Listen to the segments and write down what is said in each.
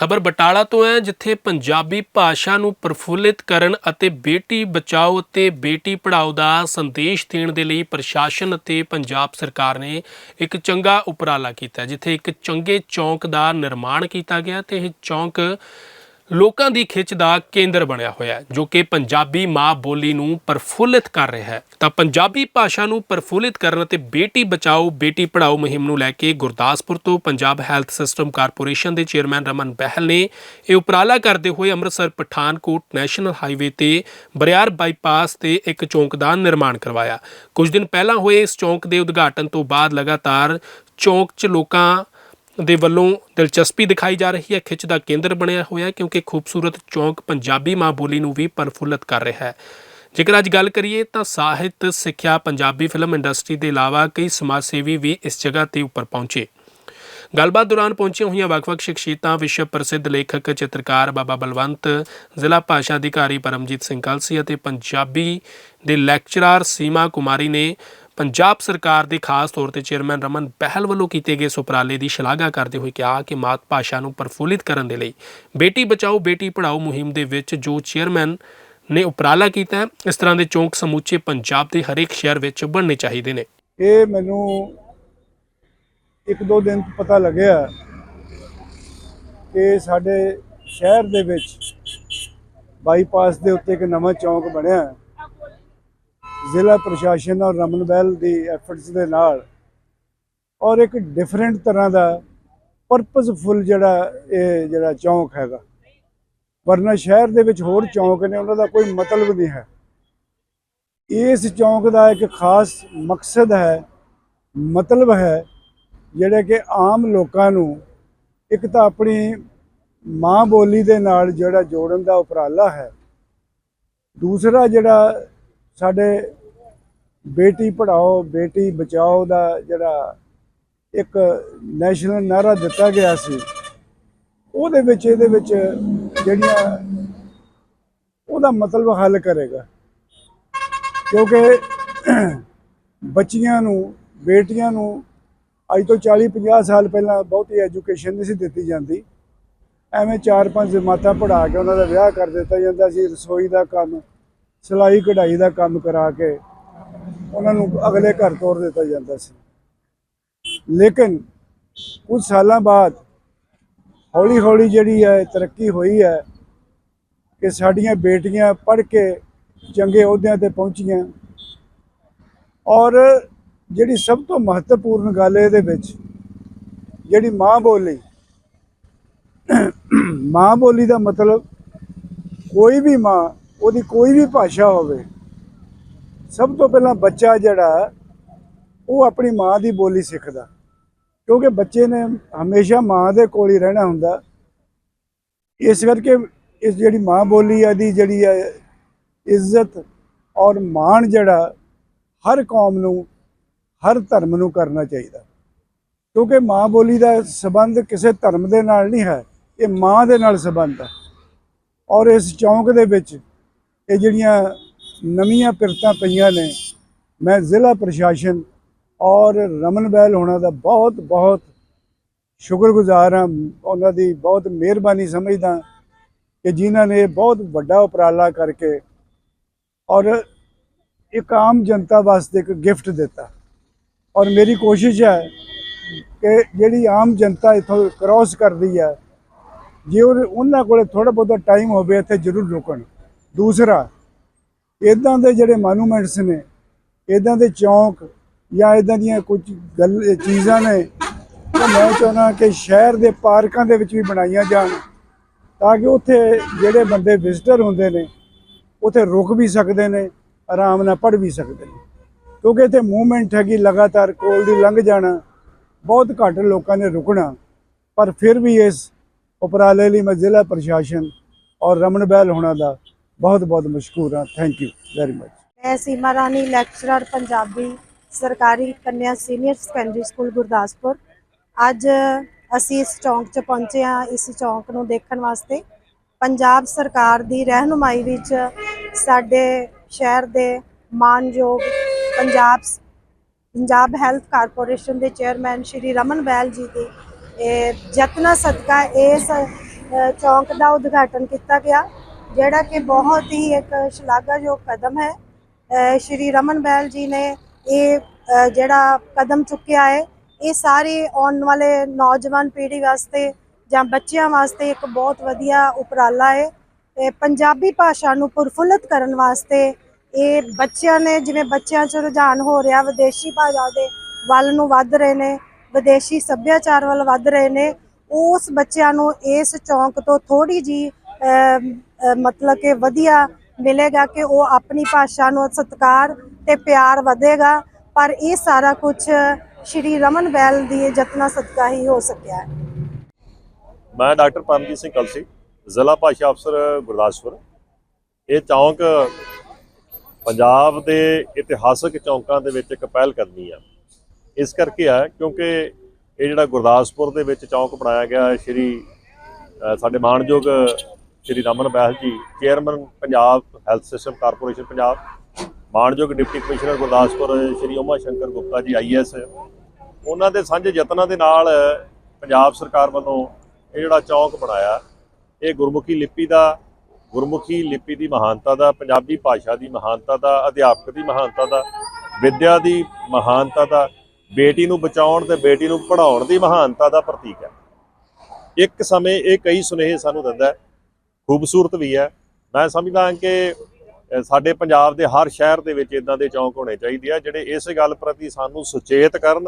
ਖਬਰ ਬਟਾਲਾ ਤੋਂ ਹੈ, ਜਿੱਥੇ ਪੰਜਾਬੀ ਭਾਸ਼ਾ ਨੂੰ ਪ੍ਰਫੁੱਲਿਤ ਕਰਨ ਅਤੇ ਬੇਟੀ ਬਚਾਓ ਅਤੇ ਬੇਟੀ ਪੜ੍ਹਾਓ ਦਾ ਸੰਦੇਸ਼ ਦੇਣ ਦੇ ਲਈ ਪ੍ਰਸ਼ਾਸਨ ਅਤੇ ਪੰਜਾਬ ਸਰਕਾਰ ਨੇ ਇੱਕ ਚੰਗਾ ਉਪਰਾਲਾ ਕੀਤਾ, ਜਿੱਥੇ ਇੱਕ ਚੰਗੇ ਚੌਂਕ ਦਾ ਨਿਰਮਾਣ ਕੀਤਾ ਗਿਆ ਤੇ ਇਹ ਚੌਂਕ ਲੋਕਾਂ ਦੀ ਖਿੱਚ ਦਾ ਕੇਂਦਰ ਬਣਿਆ ਹੋਇਆ ਹੈ, ਜੋ ਕਿ ਪੰਜਾਬੀ ਮਾਂ ਬੋਲੀ ਨੂੰ ਪ੍ਰਫੁੱਲਿਤ ਕਰ ਰਿਹਾ ਹੈ। ਤਾਂ ਪੰਜਾਬੀ ਭਾਸ਼ਾ ਨੂੰ ਪ੍ਰਫੁੱਲਿਤ ਕਰਨ ਅਤੇ ਬੇਟੀ ਬਚਾਓ, ਬੇਟੀ ਪੜ੍ਹਾਓ ਮੁਹਿੰਮ ਨੂੰ ਲੈ ਕੇ ਗੁਰਦਾਸਪੁਰ ਤੋਂ ਪੰਜਾਬ ਹੈਲਥ ਸਿਸਟਮ ਕਾਰਪੋਰੇਸ਼ਨ ਦੇ ਚੇਅਰਮੈਨ ਰਮਨ ਬਹਿਲ ਨੇ ਇਹ ਉਪਰਾਲਾ ਕਰਦੇ ਹੋਏ ਅੰਮ੍ਰਿਤਸਰ ਪਠਾਨਕੋਟ ਨੈਸ਼ਨਲ ਹਾਈਵੇ ਤੇ ਬਰਿਆਰ ਬਾਈਪਾਸ ਤੇ ਇੱਕ ਚੌਂਕ ਦਾ ਨਿਰਮਾਣ ਕਰਵਾਇਆ। ਕੁਝ ਦਿਨ ਪਹਿਲਾਂ ਹੋਏ ਇਸ ਚੌਂਕ ਦੇ ਉਦਘਾਟਨ ਤੋਂ ਬਾਅਦ ਲਗਾਤਾਰ ਚੌਂਕ 'ਚ ਲੋਕਾਂ ਦੇ ਵੱਲੋਂ ਦਿਲਚਸਪੀ ਦਿਖਾਈ ਜਾ ਰਹੀ ਹੈ। ਖਿੱਚ ਦਾ ਕੇਂਦਰ ਬਣਿਆ ਹੋਇਆ ਹੈ ਕਿਉਂਕਿ ਖੂਬਸੂਰਤ ਚੌਂਕ ਪੰਜਾਬੀ ਮਾਂ ਬੋਲੀ ਨੂੰ ਵੀ ਪ੍ਰਫੁੱਲਤ ਕਰ ਰਿਹਾ ਹੈ। ਜੇਕਰ ਅੱਜ ਗੱਲ ਕਰੀਏ ਤਾਂ ਸਾਹਿਤ, ਸਿੱਖਿਆ, ਪੰਜਾਬੀ ਫਿਲਮ ਇੰਡਸਟਰੀ ਦੇ ਇਲਾਵਾ ਕਈ ਸਮਾਜ ਸੇਵੀ ਵੀ ਇਸ ਜਗ੍ਹਾ ਤੇ ਉੱਪਰ ਪਹੁੰਚੇ। ਗੱਲਬਾਤ ਦੌਰਾਨ ਪਹੁੰਚੀਆਂ ਹੋਈਆਂ ਵੱਖ-ਵੱਖ ਸ਼ਖਸੀਅਤਾਂ, ਵਿਸ਼ਵ ਪ੍ਰਸਿੱਧ ਲੇਖਕ, ਚਿੱਤਰਕਾਰ ਬਾਬਾ ਬਲਵੰਤ, ਜ਼ਿਲ੍ਹਾ ਭਾਸ਼ਾ ਅਧਿਕਾਰੀ ਪਰਮਜੀਤ ਸਿੰਘ ਕਲਸੀ ਅਤੇ ਪੰਜਾਬੀ ਦੇ ਲੈਕਚਰਰ ਸੀਮਾ ਕੁਮਾਰੀ ਨੇ ਪੰਜਾਬ ਸਰਕਾਰ ਦੇ ਖਾਸ ਤੌਰ ਤੇ ਚੇਅਰਮੈਨ ਰਮਨ ਬਹਿਲ ਵੱਲੋਂ ਕੀਤੇ ਗਏ ਇਸ ਉਪਰਾਲੇ ਦੀ ਸ਼ਲਾਘਾ ਕਰਦੇ ਹੋਏ ਕਿਹਾ ਕਿ ਮਾਤ ਭਾਸ਼ਾ ਨੂੰ ਪ੍ਰਫੁੱਲਿਤ ਕਰਨ ਦੇ ਲਈ ਬੇਟੀ ਬਚਾਓ, ਬੇਟੀ ਪੜਾਓ ਮੁਹਿੰਮ ਦੇ ਵਿੱਚ ਜੋ ਚੇਅਰਮੈਨ ਨੇ ਉਪਰਾਲਾ ਕੀਤਾ ਇਸ ਤਰ੍ਹਾਂ ਦੇ ਚੌਂਕ ਸਮੁੱਚੇ ਪੰਜਾਬ ਦੇ ਹਰੇਕ ਸ਼ਹਿਰ ਵਿੱਚ ਬਣਨੇ ਚਾਹੀਦੇ ਨੇ। ਇਹ ਮੈਨੂੰ ਇੱਕ ਦੋ ਦਿਨ ਪਤਾ ਲੱਗਿਆ ਕਿ ਸਾਡੇ ਸ਼ਹਿਰ ਦੇ ਵਿੱਚ ਬਾਈਪਾਸ ਦੇ ਉੱਤੇ ਇੱਕ ਨਵਾਂ ਚੌਂਕ ਬਣਿਆ। ਜ਼ਿਲ੍ਹਾ ਪ੍ਰਸ਼ਾਸਨ ਔਰ ਰਮਨ ਬਹਿਲ ਦੀ ਐਫਰਟਸ ਦੇ ਨਾਲ ਔਰ ਇੱਕ ਡਿਫਰੈਂਟ ਤਰ੍ਹਾਂ ਦਾ ਪਰਪਸਫੁਲ ਜਿਹੜਾ ਇਹ ਜਿਹੜਾ ਚੌਂਕ ਹੈਗਾ। ਵਰਨਾ ਸ਼ਹਿਰ ਦੇ ਵਿੱਚ ਹੋਰ ਚੌਂਕ ਨੇ, ਉਹਨਾਂ ਦਾ ਕੋਈ ਮਤਲਬ ਨਹੀਂ ਹੈ। ਇਸ ਚੌਂਕ ਦਾ ਇੱਕ ਖਾਸ ਮਕਸਦ ਹੈ, ਮਤਲਬ ਹੈ ਜਿਹੜਾ ਕਿ ਆਮ ਲੋਕਾਂ ਨੂੰ ਇੱਕ ਤਾਂ ਆਪਣੀ ਮਾਂ ਬੋਲੀ ਦੇ ਨਾਲ ਜਿਹੜਾ ਜੋੜਨ ਦਾ ਉਪਰਾਲਾ ਹੈ। ਦੂਸਰਾ ਜਿਹੜਾ ਸਾਡੇ ਬੇਟੀ ਪੜ੍ਹਾਓ, ਬੇਟੀ ਬਚਾਓ ਦਾ ਜਿਹੜਾ ਇੱਕ ਨੈਸ਼ਨਲ ਨਾਰਾ ਦਿੱਤਾ ਗਿਆ ਸੀ, ਉਹਦੇ ਵਿੱਚ, ਇਹਦੇ ਵਿੱਚ ਜਿਹੜੀਆਂ ਉਹਦਾ ਮਤਲਬ ਹੱਲ ਕਰੇਗਾ। ਕਿਉਂਕਿ ਬੱਚੀਆਂ ਨੂੰ, ਬੇਟੀਆਂ ਨੂੰ ਅੱਜ ਤੋਂ 40 50 ਸਾਲ ਪਹਿਲਾਂ ਬਹੁਤੀ ਐਜੂਕੇਸ਼ਨ ਨਹੀਂ ਸੀ ਦਿੱਤੀ ਜਾਂਦੀ। ਐਵੇਂ ਚਾਰ ਪੰਜ ਜਮਾਤਾਂ ਪੜ੍ਹਾ ਕੇ ਉਹਨਾਂ ਦਾ ਵਿਆਹ ਕਰ ਦਿੱਤਾ ਜਾਂਦਾ ਸੀ, ਰਸੋਈ ਦਾ ਕੰਮ ਸਿਲਾਈ ਕਢਾਈ ਦਾ ਕੰਮ ਕਰਾ ਕੇ ਉਹਨਾਂ ਨੂੰ ਅਗਲੇ ਘਰ ਤੋਰ ਦਿੱਤਾ ਜਾਂਦਾ ਸੀ। ਲੇਕਿਨ ਕੁਝ ਸਾਲਾਂ ਬਾਅਦ ਹੌਲੀ ਹੌਲੀ ਜਿਹੜੀ ਹੈ, ਤਰੱਕੀ ਹੋਈ ਹੈ ਕਿ ਸਾਡੀਆਂ ਬੇਟੀਆਂ ਪੜ੍ਹ ਕੇ ਚੰਗੇ ਅਹੁਦਿਆਂ ਤੇ ਪਹੁੰਚੀਆਂ। ਔਰ ਜਿਹੜੀ ਸਭ ਤੋਂ ਮਹੱਤਵਪੂਰਨ ਗੱਲ ਇਹਦੇ ਵਿੱਚ, ਜਿਹੜੀ ਮਾਂ ਬੋਲੀ ਮਾਂ ਬੋਲੀ ਦਾ ਮਤਲਬ ਕੋਈ ਵੀ ਮਾਂ ਉਹਦੀ ਕੋਈ ਵੀ ਭਾਸ਼ਾ ਹੋਵੇ, ਸਭ ਤੋਂ ਪਹਿਲਾਂ ਬੱਚਾ ਜਿਹੜਾ, ਉਹ ਆਪਣੀ ਮਾਂ ਦੀ ਬੋਲੀ ਸਿੱਖਦਾ। ਕਿਉਂਕਿ ਬੱਚੇ ਨੇ ਹਮੇਸ਼ਾ ਮਾਂ ਦੇ ਕੋਲ ਹੀ ਰਹਿਣਾ ਹੁੰਦਾ। ਇਸ ਕਰਕੇ ਇਸ ਜਿਹੜੀ ਮਾਂ ਬੋਲੀ ਆ ਦੀ ਜਿਹੜੀ ਆ ਇੱਜ਼ਤ ਔਰ ਮਾਣ ਜਿਹੜਾ, ਹਰ ਕੌਮ ਨੂੰ, ਹਰ ਧਰਮ ਨੂੰ ਕਰਨਾ ਚਾਹੀਦਾ। ਕਿਉਂਕਿ ਮਾਂ ਬੋਲੀ ਦਾ ਸਬੰਧ ਕਿਸੇ ਧਰਮ ਦੇ ਨਾਲ ਨਹੀਂ ਹੈ, ਇਹ ਮਾਂ ਦੇ ਨਾਲ ਸਬੰਧ ਹੈ ਔਰ ਇਸ ਚੌਂਕ ਦੇ ਵਿੱਚ ਇਹ ਜਿਹੜੀਆਂ ਨਵੀਆਂ ਪਿਰਤਾਂ ਪਈਆਂ ਨੇ, ਮੈਂ ਜ਼ਿਲ੍ਹਾ ਪ੍ਰਸ਼ਾਸਨ ਔਰ ਰਮਨ ਬੈਲ ਹੋਣਾ ਦਾ ਬਹੁਤ ਬਹੁਤ ਸ਼ੁਕਰਗੁਜ਼ਾਰ ਹਾਂ। ਉਹਨਾਂ ਦੀ ਬਹੁਤ ਮਿਹਰਬਾਨੀ ਸਮਝਦਾ ਕਿ ਜਿਨ੍ਹਾਂ ਨੇ ਬਹੁਤ ਵੱਡਾ ਉਪਰਾਲਾ ਕਰਕੇ ਔਰ ਇੱਕ ਆਮ ਜਨਤਾ ਵਾਸਤੇ ਇੱਕ ਗਿਫਟ ਦਿੱਤਾ। ਔਰ ਮੇਰੀ ਕੋਸ਼ਿਸ਼ ਹੈ ਕਿ ਜਿਹੜੀ ਆਮ ਜਨਤਾ ਇਥੋਂ ਕ੍ਰਾਸ ਕਰਦੀ ਹੈ, ਜੇ ਉਹਨਾਂ ਕੋਲੇ ਥੋੜਾ ਬਹੁਤਾ ਟਾਈਮ ਹੋਵੇ, ਇੱਥੇ ਜ਼ਰੂਰ ਰੁਕਣ। ਦੂਸਰਾ ਇਦਾਂ ਦੇ ਜਿਹੜੇ ਮੋਨੂਮੈਂਟਸ ਨੇ ਇਦਾਂ ਦੇ ਚੌਂਕ ਜਾਂ ਇਦਾਂ ਦੀਆਂ ਕੁਝ ਗੱਲ ਚੀਜ਼ਾਂ ਨੇ, ਤਾਂ ਮੈਂ ਚਾਹੁੰਦਾ ਕਿ ਸ਼ਹਿਰ ਦੇ ਪਾਰਕਾਂ ਦੇ ਵਿੱਚ ਵੀ ਬਣਾਈਆਂ ਜਾਣ, ਤਾਂ ਕਿ ਉੱਥੇ ਜਿਹੜੇ ਬੰਦੇ ਵਿਜ਼ਟਰ ਹੁੰਦੇ ਨੇ, ਉੱਥੇ ਰੁਕ ਵੀ ਸਕਦੇ ਨੇ, ਆਰਾਮ ਨਾਲ ਪੜ੍ਹ ਵੀ ਸਕਦੇ ਨੇ। ਕਿਉਂਕਿ ਇੱਥੇ ਮੂਵਮੈਂਟ ਹੈਗੀ ਲਗਾਤਾਰ, ਕੋਲ ਦੀ ਲੰਘ ਜਾਣਾ, ਬਹੁਤ ਘੱਟ ਲੋਕਾਂ ਨੇ ਰੁਕਣਾ, ਪਰ ਫਿਰ ਵੀ ਇਸ ਉਪਰਾਲੇ ਲਈ ਮੈਂ ਜ਼ਿਲ੍ਹਾ ਪ੍ਰਸ਼ਾਸਨ ਔਰ ਰਮਨ ਬਹਿਲ ਹੋਣਾ ਦਾ ਬਹੁਤ ਬਹੁਤ ਮਸ਼ਕੂਰ ਹਾਂ। ਥੈਂਕ ਯੂ ਵੈਰੀ ਮਚ ਮੈਂ ਸੀਮਾ ਰਾਣੀ ਲੈਕਚਰਰ ਪੰਜਾਬੀ, ਸਰਕਾਰੀ ਕੰਨਿਆ ਸੀਨੀਅਰ ਸੈਕੰਡਰੀ ਸਕੂਲ ਗੁਰਦਾਸਪੁਰ। ਅੱਜ ਅਸੀਂ ਇਸ ਚੌਂਕ 'ਚ ਪਹੁੰਚੇ ਹਾਂ, ਇਸ ਚੌਂਕ ਨੂੰ ਦੇਖਣ ਵਾਸਤੇ। ਪੰਜਾਬ ਸਰਕਾਰ ਦੀ ਰਹਿਨੁਮਾਈ ਵਿੱਚ ਸਾਡੇ ਸ਼ਹਿਰ ਦੇ ਮਾਨਯੋਗ ਪੰਜਾਬ ਪੰਜਾਬ ਹੈਲਥ ਕਾਰਪੋਰੇਸ਼ਨ ਦੇ ਚੇਅਰਮੈਨ ਸ਼੍ਰੀ ਰਮਨ ਬੈਲ ਜੀ ਦੀ ਇਹ ਯਤਨਾਂ ਸਦਕਾ ਇਸ ਚੌਂਕ ਦਾ ਉਦਘਾਟਨ ਕੀਤਾ ਗਿਆ। ਜਿਹੜਾ ਕਿ ਬਹੁਤ ਹੀ ਇੱਕ ਸ਼ਲਾਘਾਯੋਗ ਕਦਮ ਹੈ। ਸ਼੍ਰੀ ਰਮਨ ਬੈਲ ਜੀ ਨੇ ਇਹ ਜਿਹੜਾ ਕਦਮ ਚੁੱਕਿਆ ਹੈ, ਇਹ ਸਾਰੇ ਆਉਣ ਵਾਲੇ ਨੌਜਵਾਨ ਪੀੜ੍ਹੀ ਵਾਸਤੇ ਜਾਂ ਬੱਚਿਆਂ ਵਾਸਤੇ ਇੱਕ ਬਹੁਤ ਵਧੀਆ ਉਪਰਾਲਾ ਹੈ। ਇਹ ਪੰਜਾਬੀ ਭਾਸ਼ਾ ਨੂੰ ਪ੍ਰਫੁੱਲਤ ਕਰਨ ਵਾਸਤੇ ਇਹ ਬੱਚਿਆਂ ਨੇ, ਜਿਵੇਂ ਬੱਚਿਆਂ 'ਚ ਰੁਝਾਨ ਹੋ ਰਿਹਾ, ਵਿਦੇਸ਼ੀ ਭਾਸ਼ਾ ਦੇ ਵੱਲ ਨੂੰ ਵੱਧ ਰਹੇ ਨੇ, ਵਿਦੇਸ਼ੀ ਸੱਭਿਆਚਾਰ ਵੱਲ ਵੱਧ ਰਹੇ ਨੇ, ਉਸ ਬੱਚਿਆਂ ਨੂੰ ਇਸ ਚੌਂਕ ਤੋਂ ਥੋੜੀ ਜੀ ਮਤਲਬ ਕਿ ਵਧੀਆ ਮਿਲੇਗਾ ਕਿ ਉਹ ਆਪਣੀ ਭਾਸ਼ਾ ਨੂੰ ਸਤਿਕਾਰ ਤੇ ਪਿਆਰ ਵਧੇਗਾ, ਪਰ ਇਹ ਸਾਰਾ ਕੁਝ ਸ਼੍ਰੀ ਰਮਨ ਵੈਲ ਦੀ ਯਤਨਾਂ ਸਦਕਾ ਹੀ ਹੋ ਸਕਿਆ ਹੈ। ਮੈਂ ਡਾਕਟਰ ਪਰਮਜੀਤ ਸਿੰਘ ਕਲਸੀ, ਜ਼ਿਲ੍ਹਾ ਭਾਸ਼ਾ ਅਫਸਰ ਗੁਰਦਾਸਪੁਰ। ਇਹ ਚੌਂਕ ਪੰਜਾਬ ਦੇ ਇਤਿਹਾਸਕ ਚੌਂਕਾਂ ਦੇ ਵਿੱਚ ਇੱਕ ਪਹਿਲ ਕਦਮੀ ਆ। ਇਸ ਕਰਕੇ ਆ, ਕਿਉਂਕਿ ਇਹ ਜਿਹੜਾ ਗੁਰਦਾਸਪੁਰ ਦੇ ਵਿੱਚ ਚੌਂਕ ਬਣਾਇਆ ਗਿਆ ਸ਼੍ਰੀ ਸਾਡੇ ਮਾਣਯੋਗ Shri Raman Behl ji chairman Punjab health system corporation Punjab ਮਾਣਯੋਗ deputy commissioner Gurdaspur Shri Uma Shankar Gupta ji IAS ਉਹਨਾਂ ਦੇ ਸਾਂਝੇ ਯਤਨਾਂ ਦੇ ਨਾਲ ਪੰਜਾਬ ਸਰਕਾਰ ਵੱਲੋਂ ਇਹ ਜਿਹੜਾ ਚੌਂਕ ਬਣਾਇਆ, ਇਹ ਗੁਰਮੁਖੀ ਲਿਪੀ ਦਾ, ਗੁਰਮੁਖੀ ਲਿਪੀ ਦੀ ਮਹਾਨਤਾ ਦਾ, ਪੰਜਾਬੀ ਭਾਸ਼ਾ ਦੀ ਮਹਾਨਤਾ ਦਾ, ਅਧਿਆਪਕ ਦੀ ਮਹਾਨਤਾ ਦਾ, ਵਿੱਦਿਆ ਦੀ ਮਹਾਨਤਾ ਦਾ, ਬੇਟੀ ਨੂੰ ਬਚਾਉਣ ਤੇ ਬੇਟੀ ਨੂੰ ਪੜ੍ਹਾਉਣ ਦੀ ਮਹਾਨਤਾ ਦਾ ਪ੍ਰਤੀਕ ਹੈ। ਇੱਕ ਸਮੇਂ ਇਹ ਕਈ ਸੁਨੇਹੇ ਸਾਨੂੰ ਦਿੰਦਾ ਹੈ ਖੂਬਸੂਰਤ ਵੀ ਹੈ। ਮੈਂ ਸਮਝਦਾ ਕਿ ਸਾਡੇ ਪੰਜਾਬ ਦੇ ਹਰ ਸ਼ਹਿਰ ਦੇ ਵਿੱਚ ਇਦਾਂ ਦੇ ਚੌਂਕ ਹੋਣੇ ਚਾਹੀਦੇ ਆ, ਜਿਹੜੇ ਇਸ ਗੱਲ ਪ੍ਰਤੀ ਸਾਨੂੰ ਸੁਚੇਤ ਕਰਨ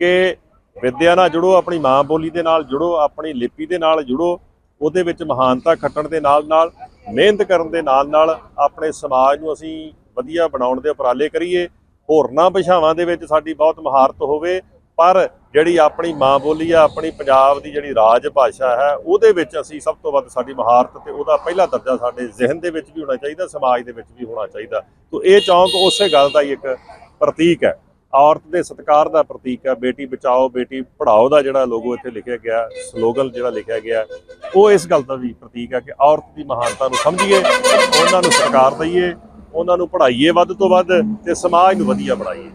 ਕਿ ਵਿਦਿਆ ਨਾਲ ਜੁੜੋ, ਆਪਣੀ ਮਾਂ ਬੋਲੀ ਦੇ ਨਾਲ ਜੁੜੋ, ਆਪਣੀ ਲਿਪੀ ਦੇ ਨਾਲ ਜੁੜੋ, ਉਹਦੇ ਵਿੱਚ ਮਹਾਨਤਾ ਖੱਟਣ ਦੇ ਨਾਲ ਨਾਲ, ਮਿਹਨਤ ਕਰਨ ਦੇ ਨਾਲ ਨਾਲ ਆਪਣੇ ਸਮਾਜ ਨੂੰ ਅਸੀਂ ਵਧੀਆ ਬਣਾਉਣ ਦੇ ਉਪਰਾਲੇ ਕਰੀਏ। ਹੋਰਨਾਂ ਭਾਸ਼ਾਵਾਂ ਦੇ ਵਿੱਚ ਸਾਡੀ ਬਹੁਤ ਮਹਾਰਤ ਹੋਵੇ, ਪਰ ਜਿਹੜੀ ਆਪਣੀ ਮਾਂ ਬੋਲੀ ਆ, ਆਪਣੀ ਪੰਜਾਬ ਦੀ ਜਿਹੜੀ ਰਾਜ ਭਾਸ਼ਾ ਹੈ, ਉਹਦੇ ਵਿੱਚ ਅਸੀਂ ਸਭ ਤੋਂ ਵੱਧ ਸਾਡੀ ਮਹਾਰਤ ਤੇ ਉਹਦਾ ਪਹਿਲਾ ਦਰਜਾ ਸਾਡੇ ਜ਼ਿਹਨ ਦੇ ਵਿੱਚ ਵੀ ਹੋਣਾ ਚਾਹੀਦਾ, ਸਮਾਜ ਦੇ ਵਿੱਚ ਵੀ ਹੋਣਾ ਚਾਹੀਦਾ। ਤੋਂ ਇਹ ਚੌਂਕ ਉਸੇ ਗੱਲ ਦਾ ਹੀ ਇੱਕ ਪ੍ਰਤੀਕ ਹੈ। ਔਰਤ ਦੇ ਸਤਿਕਾਰ ਦਾ ਪ੍ਰਤੀਕ ਹੈ। ਬੇਟੀ ਬਚਾਓ, ਬੇਟੀ ਪੜ੍ਹਾਓ ਦਾ ਜਿਹੜਾ ਲੋਗੋ ਇੱਥੇ ਲਿਖਿਆ ਗਿਆ, ਸਲੋਗਨ ਜਿਹੜਾ ਲਿਖਿਆ ਗਿਆ, ਉਹ ਇਸ ਗੱਲ ਦਾ ਵੀ ਪ੍ਰਤੀਕ ਹੈ ਕਿ ਔਰਤ ਦੀ ਮਹਾਨਤਾ ਨੂੰ ਸਮਝੀਏ, ਉਹਨਾਂ ਨੂੰ ਸਤਿਕਾਰ ਦਈਏ, ਉਹਨਾਂ ਨੂੰ ਪੜ੍ਹਾਈਏ ਵੱਧ ਤੋਂ ਵੱਧ ਤੇ ਸਮਾਜ ਨੂੰ ਵਧੀਆ ਬਣਾਈਏ।